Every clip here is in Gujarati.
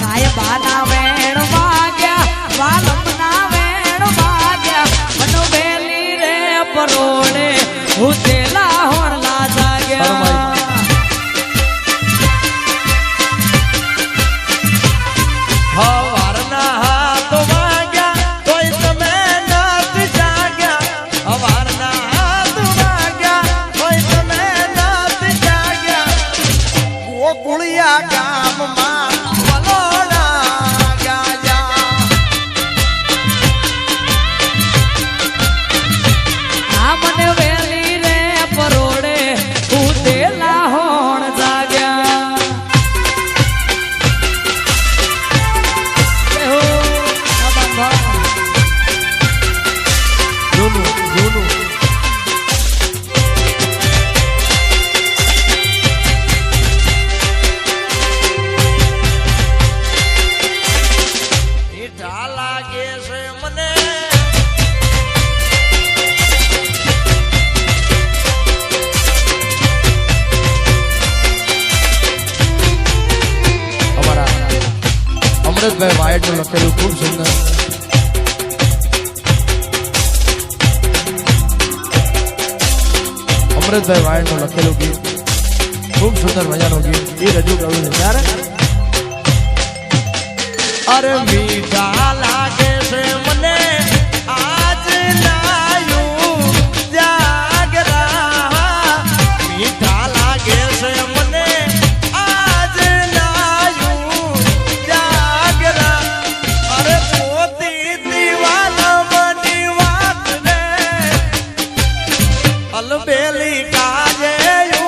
સાહેબાના વેણ વાગ્યા, વાલમના વેણ વાગ્યા મનુ બેલી રે પરોડે હું તેલા હોરલા જાગ્યા. ગુળિયા ગા लगलंय वाईट न लक्ष खूप सुंदर। अमृत भाई वायण नो लखेलू गीत खूब सुंदर मज़ा नो ये रजू कर यार। अरे मी કાજે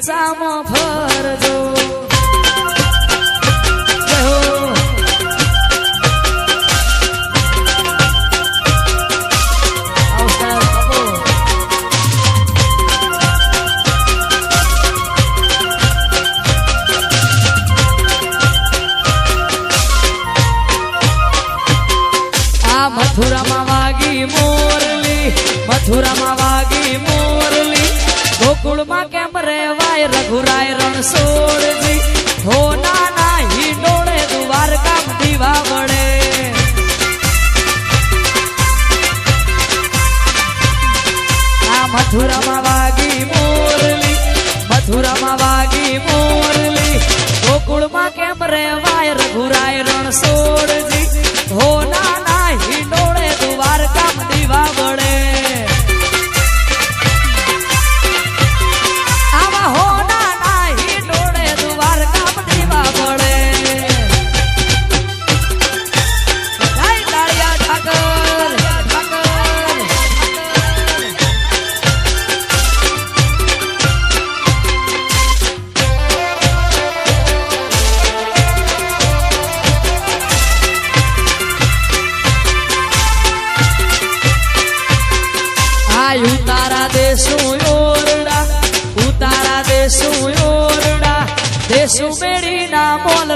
બગીચામાં ફરજો મથુરામાં વાગી મોરલી મથુરામાં વાગી મોરલી ગોકુળમાં કેમ રેવાય રઘુરાય રણછોડજી હો નાના હિંડોળે દ્વારકા દીવા વડે આ મથુરામાં વાગી મોરલી મથુરામાં વાગી મોરલી ગોકુળમાં કેમ રેવાય રઘુરાય રણછોડજી હો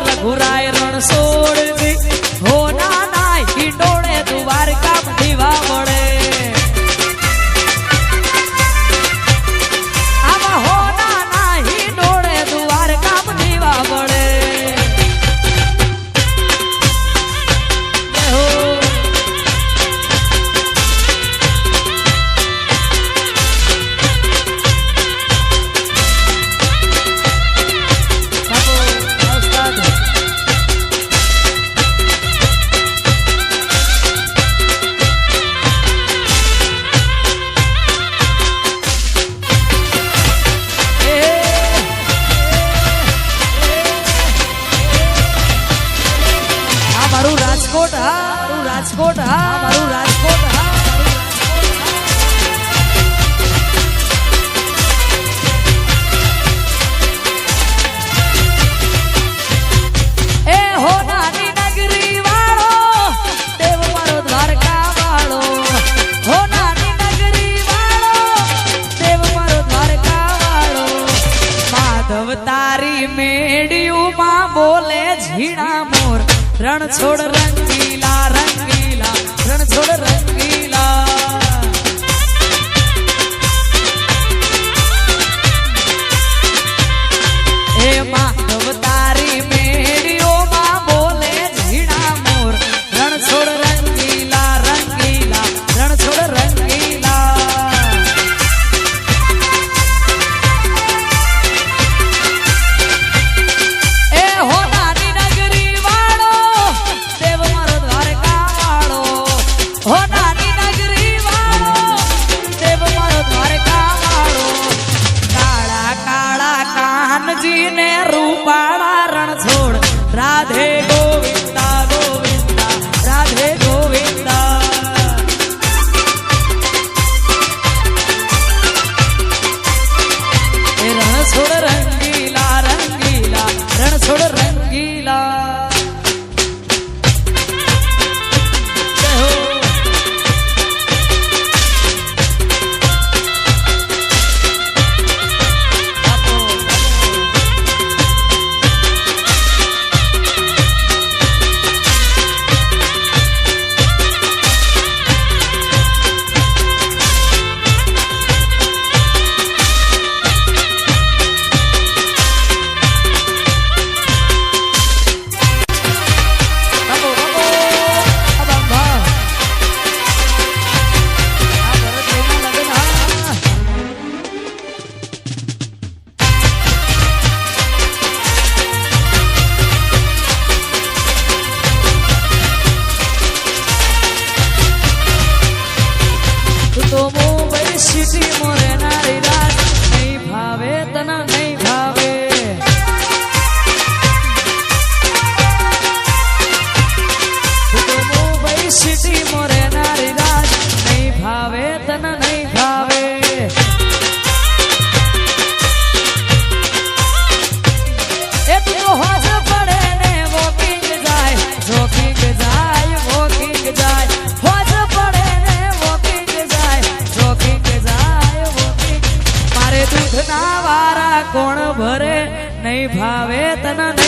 રઘુરાય રણછોડજી રાજકોટ હા મારું રાજકોટ હા મારું રાજકોટ હા તારી મેડિયું માં બોલે ઝીણા મોર. રણ છોડ રંગીલા રંગીલા રણ છોડ રંગીલા. Eşitim ona ભાવે તના